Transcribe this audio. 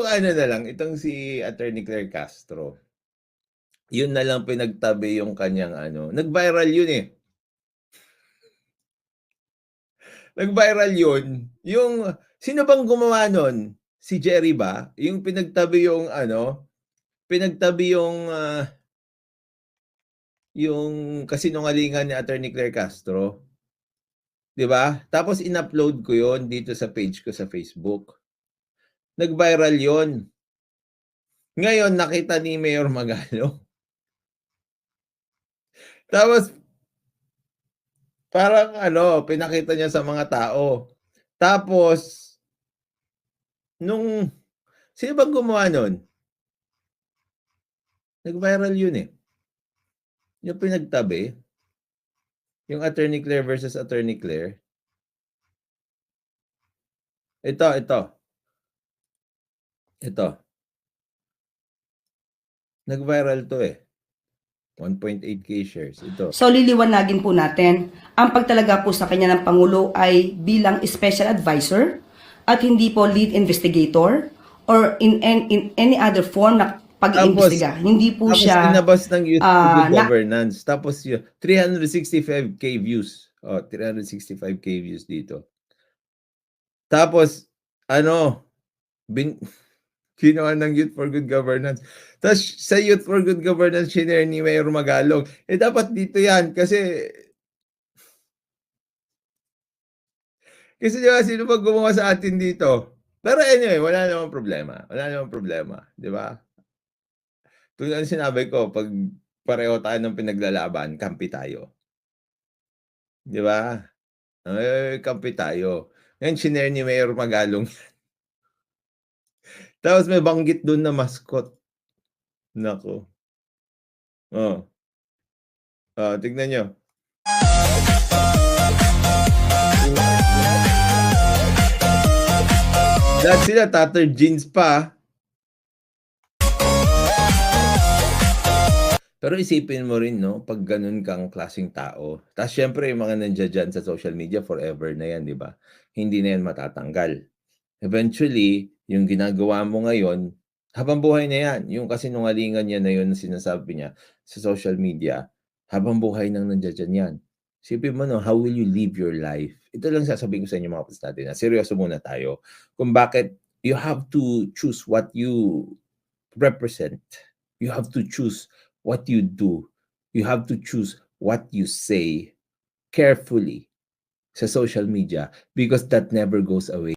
Itong ano na lang, itong si Attorney Claire Castro. Yun na lang pinagtabi yung kanyang ano, nag-viral yun eh. Nag-viral yun. Yung, sino bang gumawa nun? Si Jerry ba? Yung pinagtabi yung ano, pinagtabi yung ah, yung kasinungalingan ni Attorney Claire Castro. 'Di ba? Tapos in-upload ko 'yon dito sa page ko sa Facebook. Nag-viral 'yon. Ngayon nakita ni Mayor Magalo. Tapos parang ano, pinakita niya sa mga tao. Tapos nung sino bang gumawa nun? Nag-viral yun eh. Yung pinagtabi, yung Attorney Claire versus Attorney Claire. Ito, ito. Ito. Nag-viral to eh. 1.8k shares. Ito. So liliwanagin po natin, ang pagtalaga po sa kanya ng Pangulo ay bilang special advisor at hindi po lead investigator or in, in, in any other form na pag-iimbestiga. Hindi po Tapos siya inabas ng Youth for ah, Good na- Governance. Tapos yun, 365k views. Oh, 365k views dito. Tapos, ano, bin, ginawa ng Youth for Good Governance. Tapos sa Youth for Good Governance, shinare ni Mayor Magalong. Eh dapat dito yan kasi kasi di ba, sino ba gumawa sa atin dito? Pero anyway, wala namang problema. Wala namang problema. Di ba? Tulad sinabi ko, pag pareho tayo ng pinaglalaban, kampi tayo. Di ba? Eh, kampi tayo. Ngayon, shinare ni Mayor Magalong. Tapos may banggit doon na mascot. Nako. Oh. Ah, tignan nyo. Lahat sila, tattered jeans pa. Pero isipin mo rin, no, pag ganun kang klaseng tao, tapos syempre yung mga nandiyan dyan sa social media, forever na yan, di ba? Hindi na yan matatanggal. Eventually, yung ginagawa mo ngayon, habang buhay na yan, yung kasinungalingan niya na yun na sinasabi niya sa social media, habang buhay nang nandiyan yan. Isipin mo, no, how will you live your life? Ito lang sasabihin ko sa inyo mga kapatid natin, na seryoso muna tayo, kung bakit you have to choose what you represent. You have to choose what you do. You have to choose what you say carefully sa social media because that never goes away.